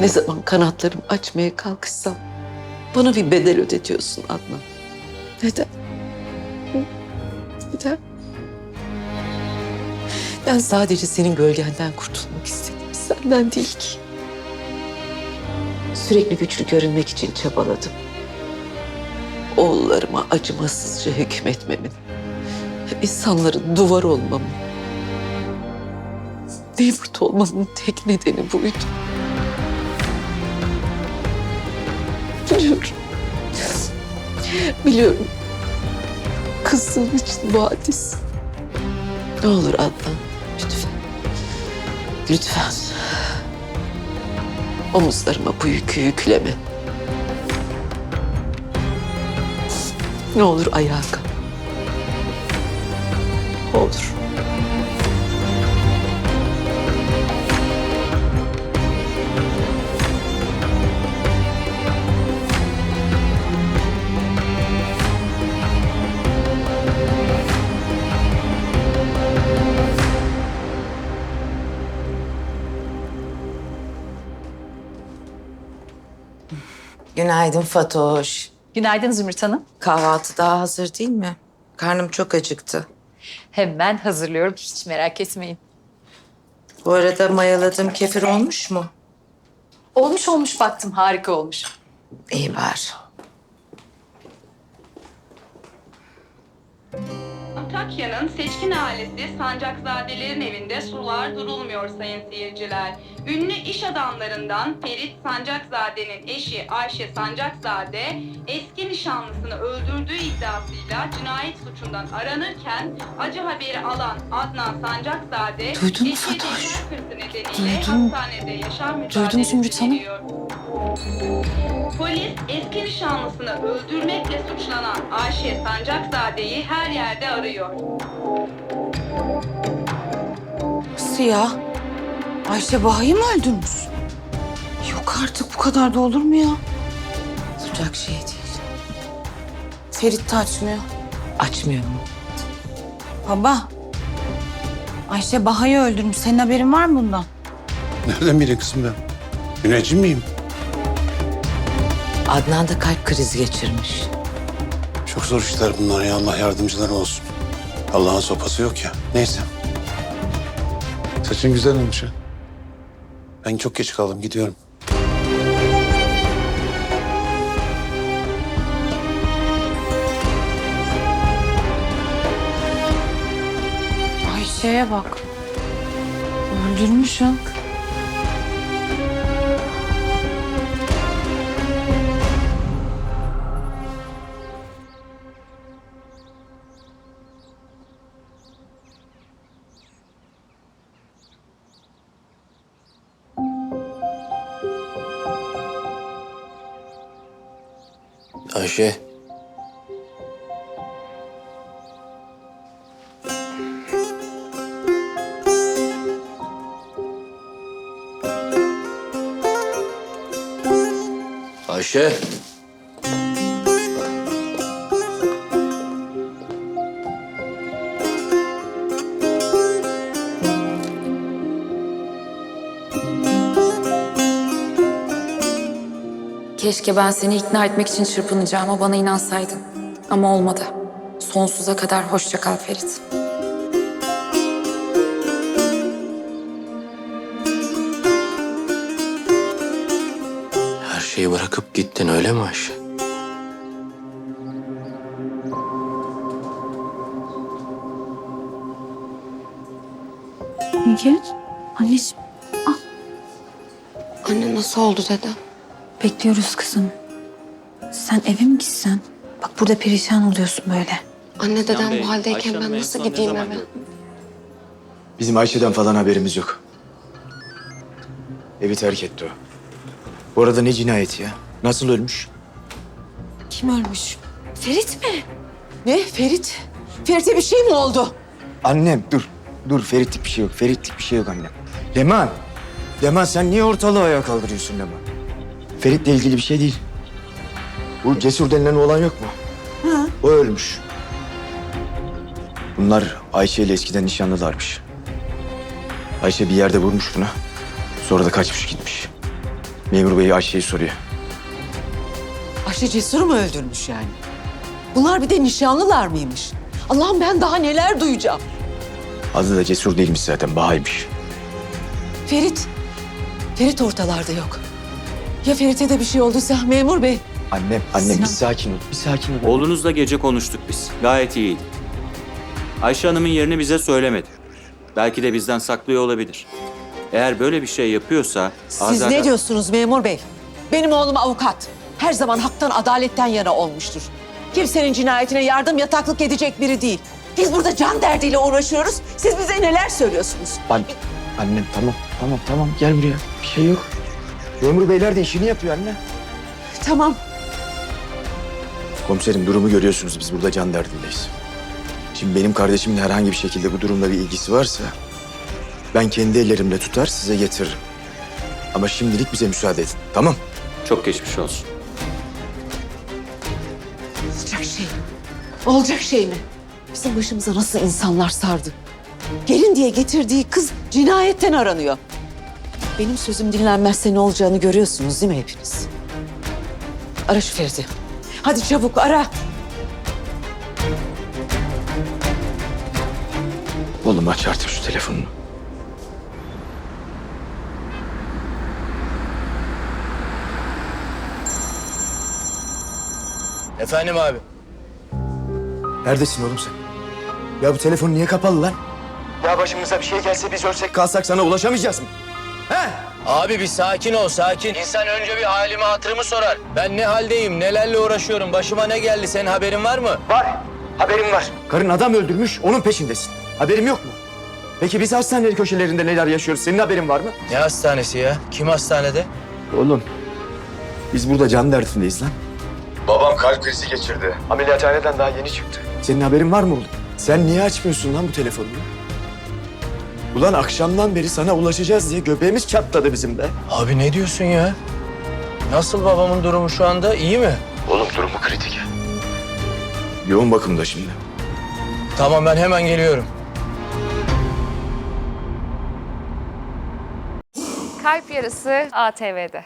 Ne zaman kanatlarımı açmaya kalkışsam bana bir bedel ödetiyorsun Adnan. Neden? Neden? Ben sadece senin gölgenden kurtulmak istedim. Senden değil ki. Sürekli güçlü görünmek için çabaladım. Oğullarıma acımasızca hükmetmemin, insanların duvar olmamın, Nemrut olmamın tek nedeni buydu. Biliyorum. Kızdığım için bu hadis. Ne olur Adnan, lütfen. Lütfen. Omuzlarıma bu yükü yükleme. Ne olur ayağa kalk. Olur. Günaydın Fatoş. Günaydın Zümrüt Hanım. Kahvaltı daha hazır değil mi? Karnım çok acıktı. Hemen hazırlıyorum hiç merak etmeyin. Bu arada mayaladığım kefir olmuş mu? Olmuş olmuş baktım harika olmuş. İyi var. Antakya'nın seçkin ailesi Sancakzadelerin evinde sular durulmuyor sayın seyirciler. Ünlü iş adamlarından Ferit Sancakzade'nin eşi Ayşe Sancakzade eski nişanlısını öldürdüğü iddiasıyla cinayet suçundan aranırken acı haberi alan Adnan Sancakzade Duydun mu eşi Fatoş? idrar krizi nedeniyle Duydum. hastanede yaşam Duydum mücadelesi Zümrüt Hanım. veriyor. Polis eski nişanlısını öldürmekle suçlanan Ayşe Sancakzade'yi her yerde arıyor. Nasıl ya? Ayşe Baha'yı mı öldürmüş? Yok artık bu kadar da olur mu ya? Olacak şey değil. Ferit de açmıyor. Açmıyor mu? Baba. Ayşe Baha'yı öldürmüş. Senin haberin var mı bundan? Nereden bileyim kızım ben? Müneccim miyim? Adnan da kalp krizi geçirmiş. Çok zor işler bunlar ya. Allah yardımcıları olsun. Allah'ın sopası yok ya. Neyse. Saçın güzel olmuş ha. Ben çok geç kaldım. Gidiyorum. Ayşe'ye bak. Öldürmüş ha. Ayşe. Ayşe. Keşke ben seni ikna etmek için çırpınacağıma bana inansaydın. Ama olmadı. Sonsuza kadar hoşça kal Ferit. Her şeyi bırakıp gittin öyle mi Ayşe? Niye? Anneciğim Anne nasıl oldu dede? Bekliyoruz kızım. Sen eve mi gitsen? Bak burada perişan oluyorsun böyle. Anne dedem bu haldeyken ben nasıl gideyim eve? Bizim Ayşe'den falan haberimiz yok. Evi terk etti o. Bu arada ne cinayeti ya? Nasıl ölmüş? Kim ölmüş? Ferit mi? Ne Ferit? Ferit'e bir şey mi oldu? Annem dur. Dur Feritlik bir şey yok. Feritlik bir şey yok annem. Leman. Leman sen niye ortalığı ayağa kaldırıyorsun Leman? Ferit'le ilgili bir şey değil. Bu Cesur denilen oğlan yok mu? O ölmüş. Bunlar Ayşe ile eskiden nişanlılarmış. Ayşe bir yerde vurmuş buna. Sonra da kaçmış gitmiş. Memur bey Ayşe'yi soruyor. Ayşe Cesur'u mu öldürmüş yani? Bunlar bir de nişanlılar mıymış? Allah'ım ben daha neler duyacağım. Adı da Cesur değilmiş zaten Bahaymış. Ferit. Ferit ortalarda yok. Ya Ferit'e de bir şey olduysa memur bey. Annem, annem Sinan. bir sakin ol. Bir sakin ol. Oğlunuzla gece konuştuk biz. Gayet iyiydi. Ayşe Hanım'ın yerini bize söylemedi. Belki de bizden saklıyor olabilir. Eğer böyle bir şey yapıyorsa... Siz Azade- ne diyorsunuz memur bey? Benim oğlum avukat. Her zaman haktan, adaletten yana olmuştur. Kimsenin cinayetine yardım yataklık edecek biri değil. Biz burada can derdiyle uğraşıyoruz. Siz bize neler söylüyorsunuz? An annem tamam, tamam, tamam. Gel buraya. Bir şey yok. Memur beyler de işini yapıyor anne. Tamam. Komiserim durumu görüyorsunuz. Biz burada can derdindeyiz. Şimdi benim kardeşimin herhangi bir şekilde bu durumla bir ilgisi varsa... ...ben kendi ellerimle tutar size getiririm. Ama şimdilik bize müsaade edin. Tamam? Çok geçmiş olsun. Olacak şey mi? Olacak şey mi? Bizim başımıza nasıl insanlar sardı? Gelin diye getirdiği kız cinayetten aranıyor. Benim sözüm dinlenmezse ne olacağını görüyorsunuz değil mi hepiniz? Ara şu Ferit'i. Hadi çabuk ara. Oğlum aç artık şu telefonunu. Efendim abi. Neredesin oğlum sen? Ya bu telefon niye kapalı lan? Ya başımıza bir şey gelse biz ölsek kalsak sana ulaşamayacağız mı? He? Abi bir sakin ol sakin. İnsan önce bir halimi hatırımı sorar. Ben ne haldeyim, nelerle uğraşıyorum, başıma ne geldi senin haberin var mı? Var. Haberim var. Karın adam öldürmüş, onun peşindesin. Haberim yok mu? Peki biz hastaneleri köşelerinde neler yaşıyoruz? Senin haberin var mı? Ne hastanesi ya? Kim hastanede? Oğlum, biz burada can derdindeyiz lan. Babam kalp krizi geçirdi. Ameliyathaneden daha yeni çıktı. Senin haberin var mı oğlum? Sen niye açmıyorsun lan bu telefonunu? Ulan akşamdan beri sana ulaşacağız diye göbeğimiz çatladı bizim de. Abi ne diyorsun ya? Nasıl babamın durumu şu anda? İyi mi? Oğlum durumu kritik. Yoğun bakımda şimdi. Tamam ben hemen geliyorum. Kalp Yarısı ATV'de.